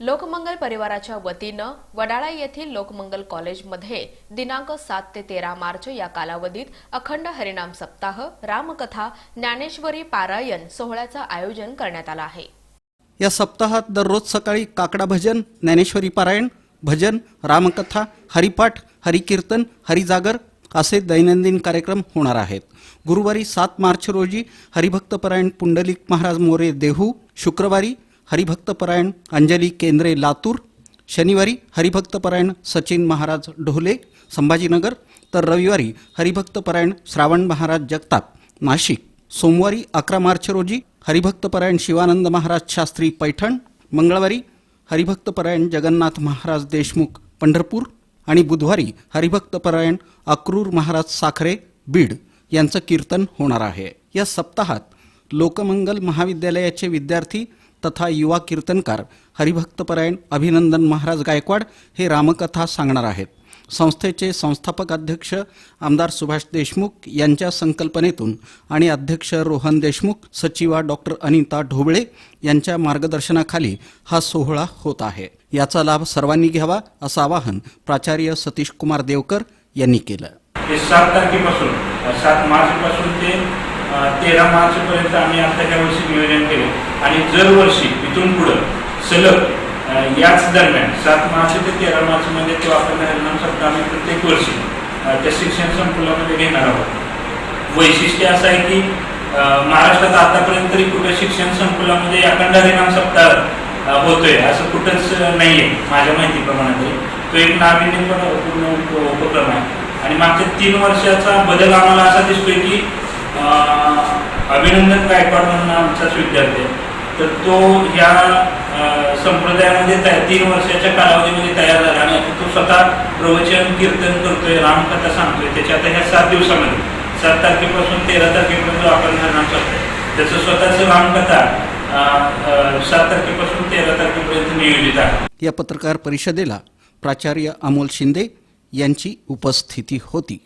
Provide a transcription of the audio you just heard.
लोकमंगल परिवाराच्या वतीनं वडाळा येथील लोकमंगल कॉलेजमध्ये दिनांक सात ते तेरा मार्च या कालावधीत अखंड हरिनाम सप्ताह रामकथा ज्ञानेश्वरी पारायण सोहळ्याचं आयोजन करण्यात आलं आहे. या सप्ताहात दररोज सकाळी काकडा भजन ज्ञानेश्वरी पारायण भजन रामकथा हरिपाठ हरिकीर्तन हरिजागर असे दैनंदिन कार्यक्रम होणार आहेत. गुरुवारी सात मार्च रोजी हरिभक्तपरायण पुंडलिक महाराज मोरे देहू शुक्रवारी हरिभक्तपरायण अंजली केंद्रे लातूर. शनिवारी हरिभक्तपरायण सचिन महाराज ढोले संभाजीनगर. तर रविवारी हरिभक्तपरायण श्रावण महाराज जगताप. नाशिक. सोमवारी अकरा मार्च रोजी हरिभक्तपरायण शिवानंद महाराज शास्त्री पैठण. मंगळवारी हरिभक्तपरायण जगन्नाथ महाराज देशमुख पंढरपूर. आणि बुधवारी हरिभक्तपरायण अक्रूर महाराज साखरे बीड यांचं कीर्तन होणार आहे. या सप्ताहात लोकमंगल महाविद्यालयाचे विद्यार्थी तथा युवा कीर्तनकार हरिभक्तपरायण अभिनंदन महाराज गायकवाड हे रामकथा सांगणार आहेत. संस्थेचे संस्थापक अध्यक्ष आमदार सुभाष देशमुख यांच्या संकल्पनेतून आणि अध्यक्ष रोहन देशमुख सचिवा डॉक्टर अनिता ढोबळे यांच्या मार्गदर्शनाखाली हा सोहळा होत आहे. याचा लाभ सर्वांनी घ्यावा असं आवाहन प्राचार्य सतीश कुमार देवकर यांनी केलं. सात तारखेपासून सात मार्चपासून ते तेरा मार्चपर्यंत आम्ही आता वर्षी नियोजन केलं. आणि दरवर्षी इथून पुढं सलग याच दरम्यान सात मार्च ते तेरा मार्चमध्ये तो आपण हरिनाम सप्ताह आम्ही प्रत्येक वर्षी त्या शिक्षण संकुलामध्ये घेणार आहोत. वैशिष्ट्य असं आहे की महाराष्ट्रात आतापर्यंत तरी कुठं शिक्षण संकुलामध्ये अखंड हरिनाम सप्ताह होतोय असं कुठंच नाही आहे माझ्या माहितीप्रमाणे तरी. तो एक नाविन्यपूर्ण उप- उपक्रम आहे. आणि मागच्या तीन वर्षाचा बदल आम्हाला असा दिसतोय की अभिनंदन गायकवाड म्हणून आमचाच विद्यार्थी आहे. तर तो ह्या संप्रदायामध्ये तीन वर्षाच्या कालावधीमध्ये तयार झाला आणि आता तो स्वतः प्रवचन कीर्तन करतोय रामकथा सांगतोय. त्याच्या आता ह्या सात दिवसामध्ये सात तारखेपासून तेरा तारखेपर्यंत आपण हरणार करतोय त्याचं स्वतःचं रामकथा सात तारखेपासून तेरा तारखेपर्यंत नियोजित आहे. या पत्रकार परिषदेला प्राचार्य अमोल शिंदे यांची उपस्थिती होती.